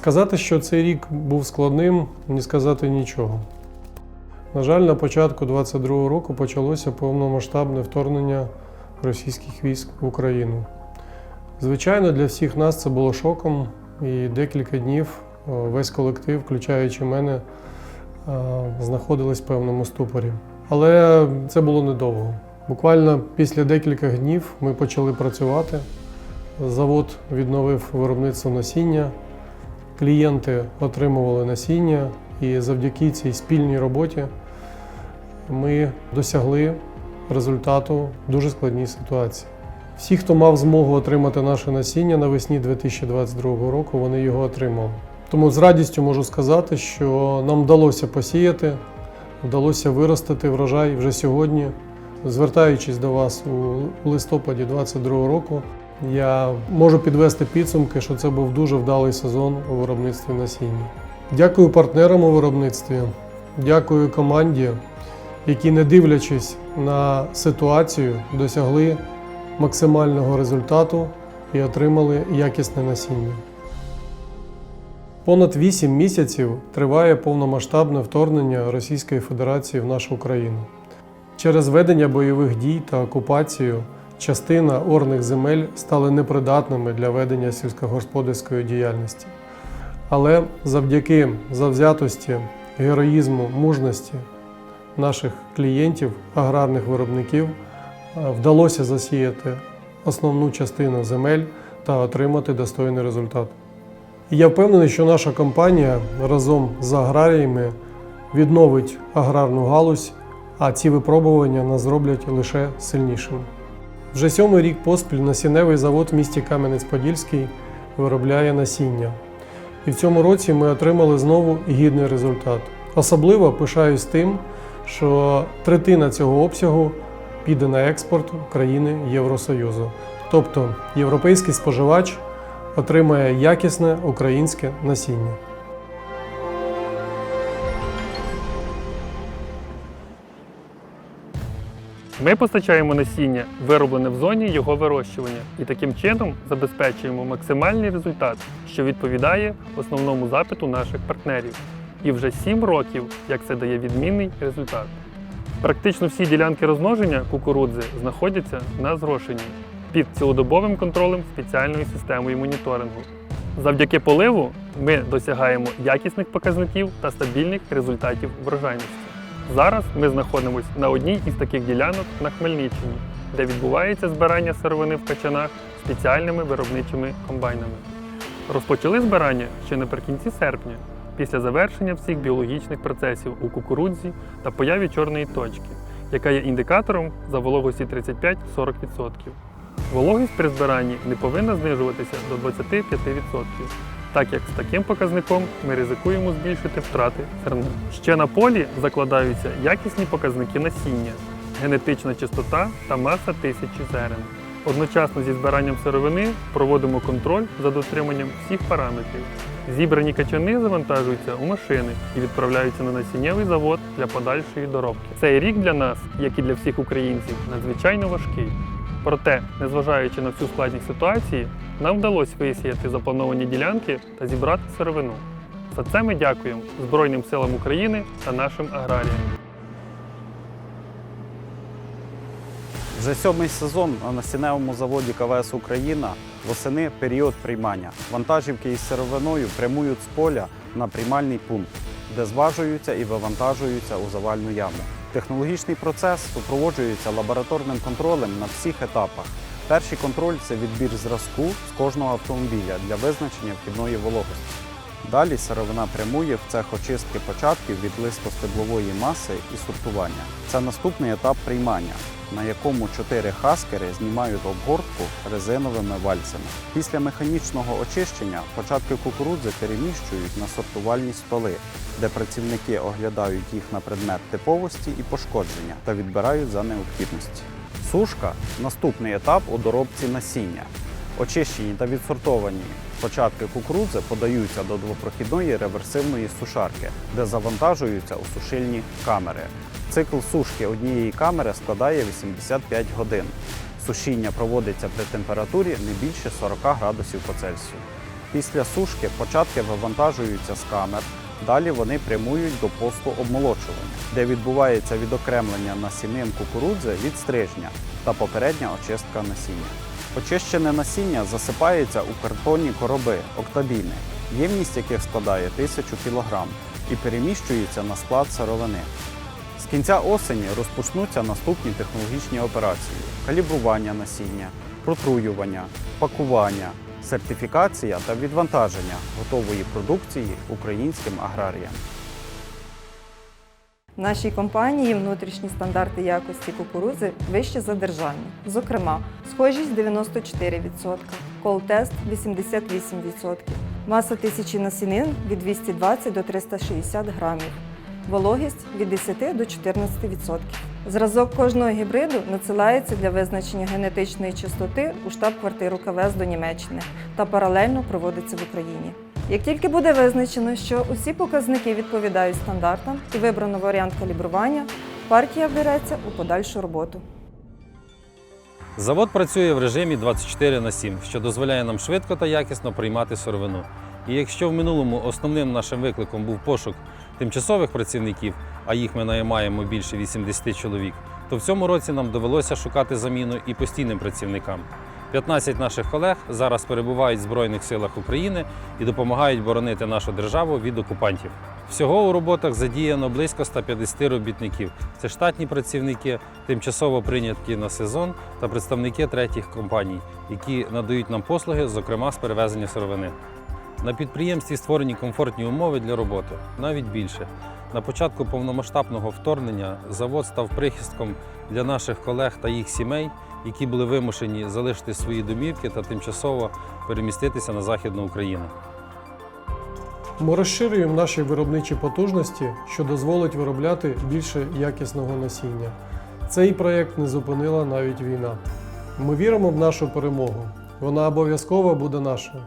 Сказати, що цей рік був складним, не сказати нічого. На жаль, на початку 22-го року почалося повномасштабне вторгнення російських військ в Україну. Звичайно, для всіх нас це було шоком, і декілька днів весь колектив, включаючи мене, е, знаходились в певному ступорі. Але це було недовго. Буквально після декількох днів ми почали працювати. Завод відновив виробництво насіння, клієнти отримували насіння, і завдяки цій спільній роботі ми досягли результату в дуже складній ситуації. Всі, хто мав змогу отримати наше насіння навесні 2022 року, вони його отримали. Тому з радістю можу сказати, що нам вдалося посіяти, вдалося виростити врожай вже сьогодні. Звертаючись до вас у листопаді 2022 року, я можу підвести підсумки, що це був дуже вдалий сезон у виробництві насіння. Дякую партнерам у виробництві, дякую команді, які, не дивлячись на ситуацію, досягли максимального результату і отримали якісне насіння. Понад 8 місяців триває повномасштабне вторгнення Російської Федерації в нашу країну. Через ведення бойових дій та окупацію частина орних земель стали непридатними для ведення сільськогосподарської діяльності. Але завдяки завзятості, героїзму, мужності наших клієнтів, аграрних виробників, е, вдалося засіяти основну частину земель та отримати достойний результат. Я впевнений, що наша компанія разом з аграріями відновить аграрну галузь, а ці випробування нас зроблять лише сильнішими. Вже сьомий рік поспіль насінневий завод в місті Кам'янець-Подільський виробляє насіння. І в цьому році ми отримали знову гідний результат. Особливо пишаюсь тим, що третина цього обсягу піде на експорт країни Євросоюзу. Тобто європейський споживач отримає якісне українське насіння. Ми постачаємо насіння, вироблене в зоні його вирощування, і таким чином забезпечуємо максимальний результат, що відповідає основному запиту наших партнерів. І вже 7 років, як це дає відмінний результат. Практично всі ділянки розмноження кукурудзи знаходяться на зрошенні під цілодобовим контролем спеціальною системою моніторингу. Завдяки поливу ми досягаємо якісних показників та стабільних результатів врожайності. Зараз ми знаходимося на одній із таких ділянок на Хмельниччині, де відбувається збирання сировини в качанах спеціальними виробничими комбайнами. Розпочали збирання ще наприкінці серпня, після завершення всіх біологічних процесів у кукурудзі та появі чорної точки, яка є індикатором за вологості 35-40%. Вологість при збиранні не повинна знижуватися до 25%, так як з таким показником ми ризикуємо збільшити втрати зерна. Ще на полі закладаються якісні показники насіння, генетична чистота та маса тисячі зерен. Одночасно зі збиранням сировини проводимо контроль за дотриманням всіх параметрів. Зібрані качани завантажуються у машини і відправляються на насіннєвий завод для подальшої доробки. Цей рік для нас, як і для всіх українців, надзвичайно важкий. Проте, незважаючи на всю складність ситуації, нам вдалося висіяти заплановані ділянки та зібрати сировину. За це ми дякуємо Збройним силам України та нашим аграріям. Вже сьомий сезон на насінневому заводі КВС Україна восени період приймання. Вантажівки із сировиною прямують з поля на приймальний пункт, де зважуються і вивантажуються у завальну яму. Технологічний процес супроводжується лабораторним контролем на всіх етапах. Перший контроль це відбір зразку з кожного автомобіля для визначення вхідної вологості. Далі сировина прямує в цех очистки початків від листостеблової маси і сортування. Це наступний етап приймання, на якому чотири хаскери знімають обгортку резиновими вальцями. Після механічного очищення початки кукурудзи переміщують на сортувальні столи, де працівники оглядають їх на предмет типовості і пошкодження та відбирають за необхідності. Сушка наступний етап у доробці насіння. Очищені та відсортовані початки кукурудзи подаються до двопрохідної реверсивної сушарки, де завантажуються у сушильні камери. Цикл сушки однієї камери складає 85 годин. Сушіння проводиться при температурі не більше 40 градусів по Цельсію. Після сушки початки вивантажуються з камер. Далі вони прямують до посту обмолочування, де відбувається відокремлення насінин кукурудзи від стрижня та попередня очистка насіння. Очищене насіння засипається у картонні короби октабіни, ємність яких складає 1000 кг, і переміщується на склад сировини. З кінця осені розпочнуться наступні технологічні операції: калібрування насіння, протруювання, пакування, сертифікація та відвантаження готової продукції українським аграріям. В нашій компанії внутрішні стандарти якості кукурудзи вищі за державні. Зокрема, схожість 94%, кол-тест 88%, маса тисячі насінин від 220 до 360 грамів, вологість від 10 до 14%. Зразок кожного гібриду надсилається для визначення генетичної чистоти у штаб-квартиру КВС до Німеччини та паралельно проводиться в Україні. Як тільки буде визначено, що усі показники відповідають стандартам і вибрано варіант калібрування, партія береться у подальшу роботу. Завод працює в режимі 24 на 7, що дозволяє нам швидко та якісно приймати сировину. І якщо в минулому основним нашим викликом був пошук тимчасових працівників, а їх ми наймаємо більше 80 чоловік, то в цьому році нам довелося шукати заміну і постійним працівникам. 15 наших колег зараз перебувають в Збройних силах України і допомагають боронити нашу державу від окупантів. Всього у роботах задіяно близько 150 робітників. Це штатні працівники, тимчасово прийняті на сезон та представники третіх компаній, які надають нам послуги, зокрема з перевезення сировини. На підприємстві створені комфортні умови для роботи, навіть більше. На початку повномасштабного вторгнення завод став прихистком для наших колег та їх сімей, які були вимушені залишити свої домівки та тимчасово переміститися на Західну Україну. Ми розширюємо наші виробничі потужності, що дозволить виробляти більше якісного насіння. Цей проєкт не зупинила навіть війна. Ми віримо в нашу перемогу. Вона обов'язково буде нашою.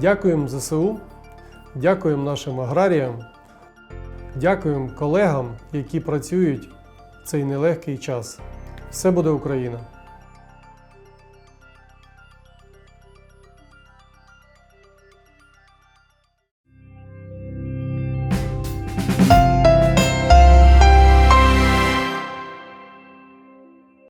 Дякуємо ЗСУ, дякуємо нашим аграріям, дякуємо колегам, які працюють в цей нелегкий час. Все буде Україна!